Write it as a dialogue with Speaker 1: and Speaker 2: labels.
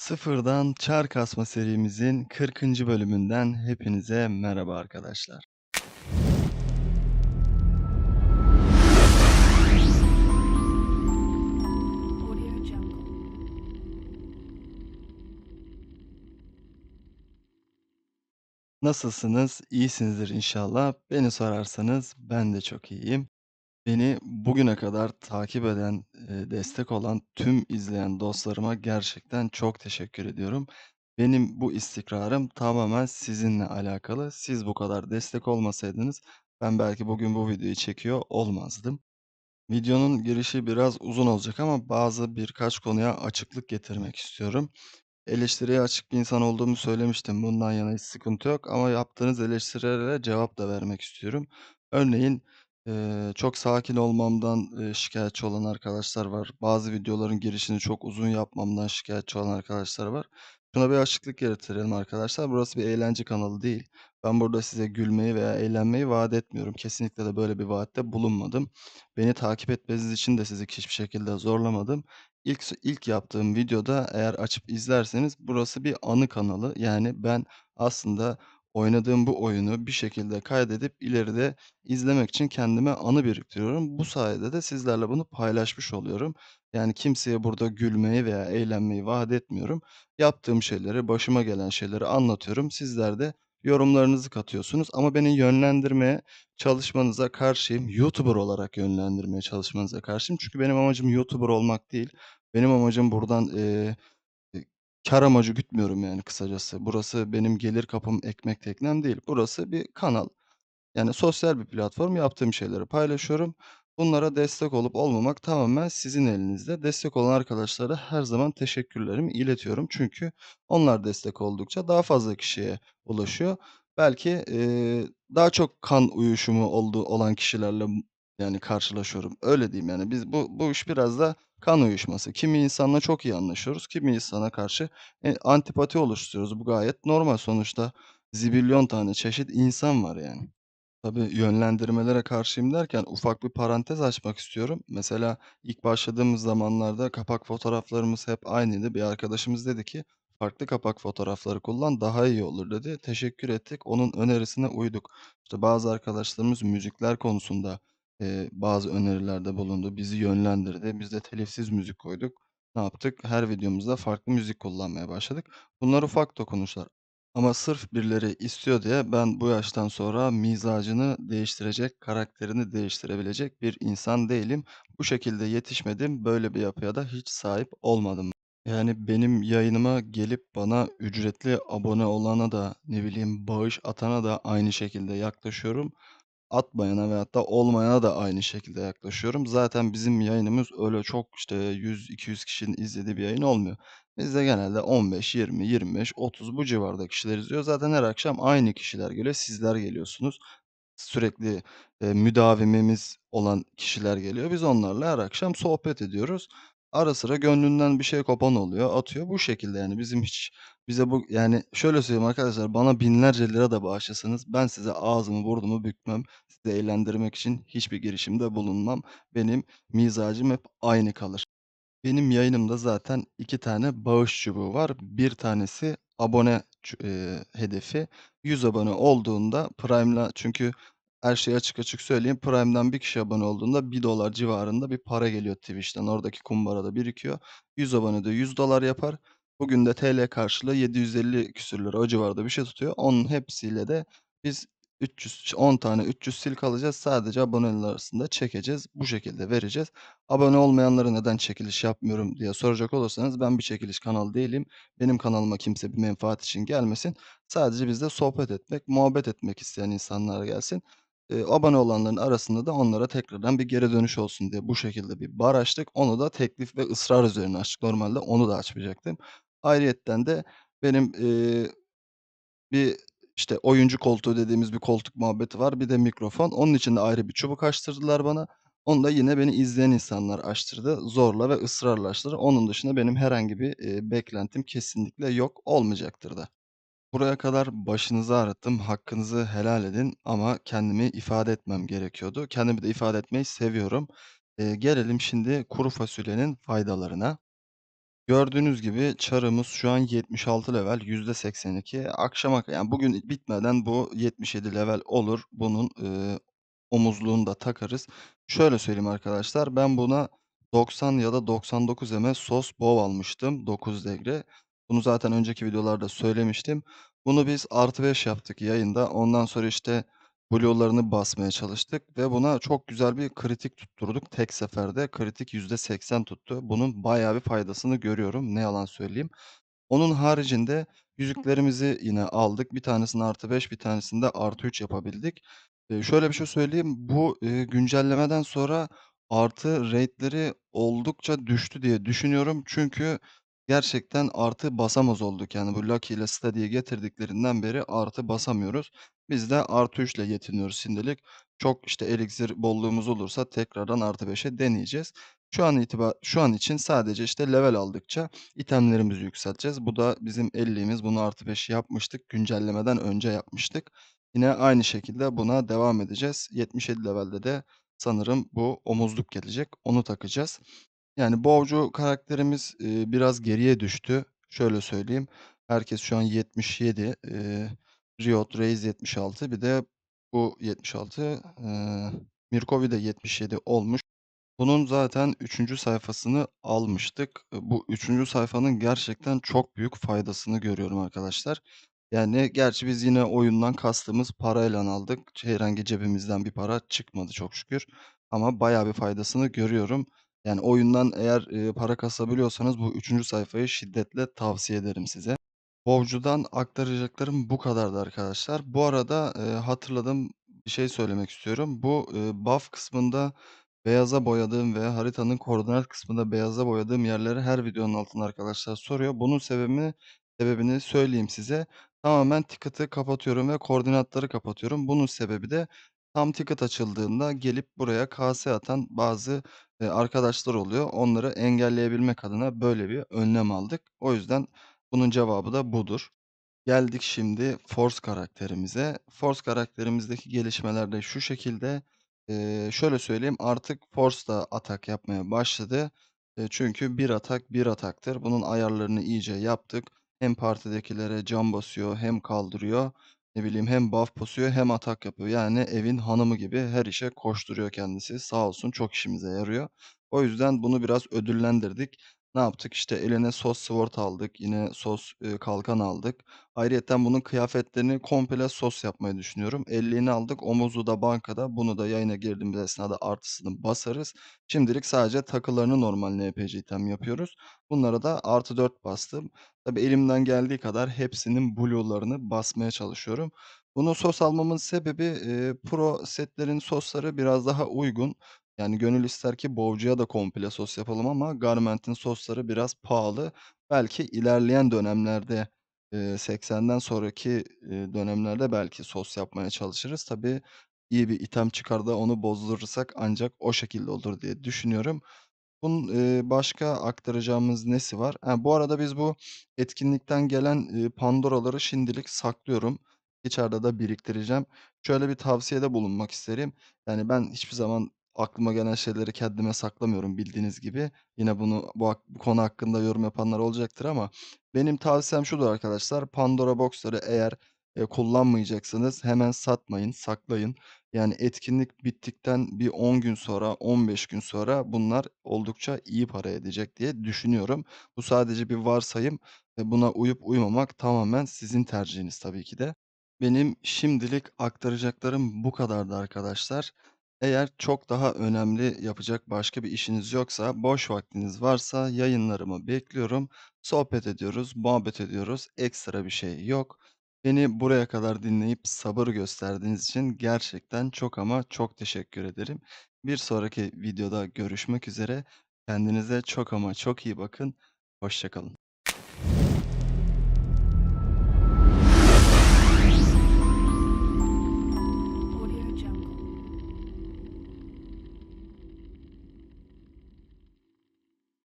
Speaker 1: Sıfırdan Çar Kasma serimizin 40. bölümünden hepinize merhaba arkadaşlar. Nasılsınız? İyisinizdir inşallah. Beni sorarsanız ben de çok iyiyim. Beni bugüne kadar takip eden, destek olan tüm izleyen dostlarıma gerçekten çok teşekkür ediyorum. Benim bu istikrarım tamamen sizinle alakalı. Siz bu kadar destek olmasaydınız ben belki bugün bu videoyu çekiyor olmazdım. Videonun girişi biraz uzun olacak ama bazı birkaç konuya açıklık getirmek istiyorum. Eleştiriye açık bir insan olduğumu söylemiştim. Bundan yana hiç sıkıntı yok ama yaptığınız eleştirilere cevap da vermek istiyorum. Örneğin, çok sakin olmamdan, eee, şikâyetçi olan arkadaşlar var. Bazı videoların girişini çok uzun yapmamdan şikâyetçi olan arkadaşlar var. Şuna bir açıklık getirelim arkadaşlar. Burası bir eğlence kanalı değil. Ben burada size gülmeyi veya eğlenmeyi vaat etmiyorum. Kesinlikle de böyle bir vaatte bulunmadım. Beni takip etmeniz için de sizi hiçbir şekilde zorlamadım. İlk ilk yaptığım videoda eğer açıp izlerseniz burası bir anı kanalı. Yani ben aslında oynadığım bu oyunu bir şekilde kaydedip ileride izlemek için kendime anı biriktiriyorum. Bu sayede de sizlerle bunu paylaşmış oluyorum. Yani kimseye burada gülmeyi veya eğlenmeyi vaat etmiyorum. Yaptığım şeyleri, başıma gelen şeyleri anlatıyorum. Sizler de yorumlarınızı katıyorsunuz ama beni yönlendirmeye çalışmanıza karşıyım. YouTuber olarak yönlendirmeye çalışmanıza karşıyım. Çünkü benim amacım YouTuber olmak değil. Benim amacım buradan, eee, kâr amacı gütmüyorum yani kısacası. Burası benim gelir kapım, ekmek teknem değil. Burası bir kanal. Yani sosyal bir platform. Yaptığım şeyleri paylaşıyorum. Bunlara destek olup olmamak tamamen sizin elinizde. Destek olan arkadaşlara her zaman teşekkürlerimi iletiyorum. Çünkü onlar destek oldukça daha fazla kişiye ulaşıyor. Belki, eee, daha çok kan uyuşumu olduğu olan kişilerle yani karşılaşıyorum. Öyle diyeyim yani. Biz bu bu iş biraz da kan uyuşması. Kimi insanla çok iyi anlaşıyoruz, kimi insana karşı, eee, antipati oluşturuyoruz. Bu gayet normal. Sonuçta zibilyon tane çeşit insan var yani. Tabii, yönlendirmelere karşıyım derken ufak bir parantez açmak istiyorum. Mesela ilk başladığımız zamanlarda kapak fotoğraflarımız hep aynıydı. Bir arkadaşımız dedi ki, "Farklı kapak fotoğrafları kullan, daha iyi olur." dedi. Teşekkür ettik, onun önerisine uyduk. İşte, bazı arkadaşlarımız müzikler konusunda, eee, bazı önerilerde bulundu, bizi yönlendirdi. Biz de telifsiz müzik koyduk. Ne yaptık? Her videomuzda farklı müzik kullanmaya başladık. Bunlar ufak dokunuşlar. Ama sırf birileri istiyor diye ben bu yaştan sonra mizacını değiştirecek, karakterini değiştirebilecek bir insan değilim. Bu şekilde yetişmedim, böyle bir yapıya da hiç sahip olmadım. Yani benim yayınıma gelip bana ücretli abone olana da, ne bileyim, bağış atana da aynı şekilde yaklaşıyorum. Atmayana veyahut da olmayana da aynı şekilde yaklaşıyorum. Zaten bizim yayınımız öyle çok, işte, 100-200 kişinin izlediği bir yayın olmuyor. Bizde genelde 15, 20, 25, 30 bu civarda kişiler izliyor. Zaten her akşam aynı kişiler geliyor, sizler geliyorsunuz. Sürekli, eee, müdavimimiz olan kişiler geliyor. Biz onlarla her akşam sohbet ediyoruz. Ara sıra gönlünden bir şey kopan oluyor, atıyor. Bu şekilde yani bizim hiç bize bu yani şöyle söyleyeyim arkadaşlar, bana binlerce lira da bağışlasanız ben size ağzımı burnumu bükmem. Sizi eğlendirmek için hiçbir girişimde bulunmam. Benim mizacım hep aynı kalır. Benim yayınımda zaten 2 tane bağış çubuğu var. Bir tanesi abone eee, hedefi. 100 abone olduğunda Prime'la çünkü her şeyi açık açık söyleyeyim, Prime'dan bir kişi abone olduğunda $1 civarında bir para geliyor Twitch'ten. Oradaki kumbarada birikiyor. 100 abonede $100 yapar. Bugün de TL karşılığı 750 küsür lira o civarda bir şey tutuyor. Onun hepsiyle de biz 300 10 tane 300 silk alacağız. Sadece aboneler arasında çekeceğiz. Bu şekilde vereceğiz. Abone olmayanlara neden çekiliş yapmıyorum diye soracak olursanız ben bir çekiliş kanalı değilim. Benim kanalıma kimse bir menfaat için gelmesin. Sadece bizle sohbet etmek, muhabbet etmek isteyen insanlar gelsin. Eee, abone olanların arasında da onlara tekrardan bir geri dönüş olsun diye bu şekilde bir bar açtık. Onu da teklif ve ısrar üzerine açtık. Normalde onu da açmayacaktım. Ayrıyeten de benim, eee, bir, işte, oyuncu koltuğu dediğimiz bir koltuk muhabbeti var. Bir de mikrofon. Onun için de ayrı bir çubuk açtırdılar bana. Onu da yine beni izleyen insanlar açtırdı. Zorla ve ısrarla açtırdı. Onun dışında benim herhangi bir, eee, beklentim kesinlikle yok, olmayacaktır da. Buraya kadar başınızı ağrıttım, hakkınızı helal edin ama kendimi ifade etmem gerekiyordu. Kendimi de ifade etmeyi seviyorum. Eee, gelelim şimdi kuru fasulyenin faydalarına. Gördüğünüz gibi çarımız şu an 76 level, %82. Akşama ka yani bugün bitmeden bu 77 level olur. Bunun, ııı, omuzluğunu da takarız. Şöyle söyleyeyim arkadaşlar, ben buna 90 ya da 99 eme sos bow almıştım 9 degre. Bunu zaten önceki videolarda söylemiştim. Bunu biz +5 yaptık yayında. Ondan sonra, işte, blue'larını basmaya çalıştık ve buna çok güzel bir kritik tutturduk tek seferde. Kritik %80 tuttu. Bunun bayağı bir faydasını görüyorum, ne yalan söyleyeyim. Onun haricinde yüzüklerimizi yine aldık. Bir tanesini +5, bir tanesini de +3 yapabildik. Eee, şöyle bir şey söyleyeyim, bu, eee, güncellemeden sonra artı rate'leri oldukça düştü diye düşünüyorum. Çünkü gerçekten artı basamaz olduk. Yani bu Lucky ile Steady'yi getirdiklerinden beri artı basamıyoruz. Biz de +3 ile yetiniyoruz şimdilik. Çok, işte, eliksir bolluğumuz olursa tekrardan +5'e deneyeceğiz. Şu an itiba şu an için sadece, işte, level aldıkça itemlerimizi yükselteceğiz. Bu da bizim 50'miz. Bunu +5 yapmıştık. Güncellemeden önce yapmıştık. Yine aynı şekilde buna devam edeceğiz. 77 levelde de sanırım bu omuzluk gelecek. Onu takacağız. Yani bow'cu karakterimiz, eee, biraz geriye düştü. Şöyle söyleyeyim, herkes şu an 77, eee, Riot, Raze 76, bir de bu 76, eee, Mirkovi de 77 olmuş. Bunun zaten 3'üncü sayfasını almıştık. Bu 3'üncü sayfanın gerçekten çok büyük faydasını görüyorum arkadaşlar. Yani gerçi biz yine oyundan kastığımız parayla aldık. Herhangi cebimizden bir para çıkmadı çok şükür ama bayağı bir faydasını görüyorum. Yani oyundan eğer, eee, para kasabiliyorsanız bu 3'üncü sayfayı şiddetle tavsiye ederim size. Bow'cudan aktaracaklarım bu kadardı arkadaşlar. Bu arada, eee, hatırladım, bir şey söylemek istiyorum. Bu, eee, buff kısmında beyaza boyadığım ve haritanın koordinat kısmında beyaza boyadığım yerleri her videonun altında arkadaşlar soruyor. Bunun sebebini sebebini söyleyeyim size. Tamamen ticket'ı kapatıyorum ve koordinatları kapatıyorum. Bunun sebebi de tam ticket açıldığında gelip buraya kase atan bazı, eee, arkadaşlar oluyor. Onları engelleyebilmek adına böyle bir önlem aldık. O yüzden bunun cevabı da budur. Geldik şimdi Force karakterimize. Force karakterimizdeki gelişmeler de şu şekilde. Eee, şöyle söyleyeyim, artık Force da atak yapmaya başladı. Eee, çünkü 1 atak 1 ataktır. Bunun ayarlarını iyice yaptık. Hem partidekilere can basıyor hem kaldırıyor. Ne bileyim hem buff basıyor hem atak yapıyor. Yani evin hanımı gibi her işe koşturuyor kendisi. Sağ olsun çok işimize yarıyor. O yüzden bunu biraz ödüllendirdik. Ne yaptık? İşte, eline Sos Sword aldık. Yine Sos, eee, kalkan aldık. Ayrıyeten bunun kıyafetlerini komple Sos yapmayı düşünüyorum. 50'ini aldık. Omuzu da bankada. Bunu da yayına girdiğimiz esnada artısını basarız. Şimdilik sadece takılarını normal NPC item yapıyoruz. Bunlara da +4 bastım. Tabii elimden geldiği kadar hepsinin blue'larını basmaya çalışıyorum. Bunu Sos almamın sebebi, eee, pro setlerin Sos'ları biraz daha uygun. Yani gönül ister ki bow'cuya da komple Sos yapalım ama Garment'in Sos'ları biraz pahalı. Belki ilerleyen dönemlerde, eee, 80'den sonraki, dönemlerde belki Sos yapmaya çalışırız. Tabii iyi bir item çıkar da onu bozdurursak ancak o şekilde olur diye düşünüyorum. Bunun, başka aktaracağımız nesi var? Ha, bu arada biz bu etkinlikten gelen, Pandora'ları şimdilik saklıyorum. İçeride de biriktireceğim. Şöyle bir tavsiyede bulunmak isterim. Yani ben hiçbir zaman aklıma gelen şeyleri kendime saklamıyorum bildiğiniz gibi. Yine bunu bu bu konu hakkında yorum yapanlar olacaktır ama benim tavsiyem şudur arkadaşlar: Pandora Box'ları eğer, eee, kullanmayacaksanız hemen satmayın, saklayın. Yani etkinlik bittikten bir 10 gün sonra, 15 gün sonra bunlar oldukça iyi para edecek diye düşünüyorum. Bu sadece bir varsayım ve buna uyup uymamak tamamen sizin tercihiniz tabii ki de. Benim şimdilik aktaracaklarım bu kadardı arkadaşlar. Eğer çok daha önemli yapacak başka bir işiniz yoksa, boş vaktiniz varsa yayınlarımı bekliyorum. Sohbet ediyoruz, muhabbet ediyoruz. Ekstra bir şey yok. Beni buraya kadar dinleyip sabır gösterdiğiniz için gerçekten çok ama çok teşekkür ederim. Bir sonraki videoda görüşmek üzere. Kendinize çok ama çok iyi bakın. Hoşça kalın.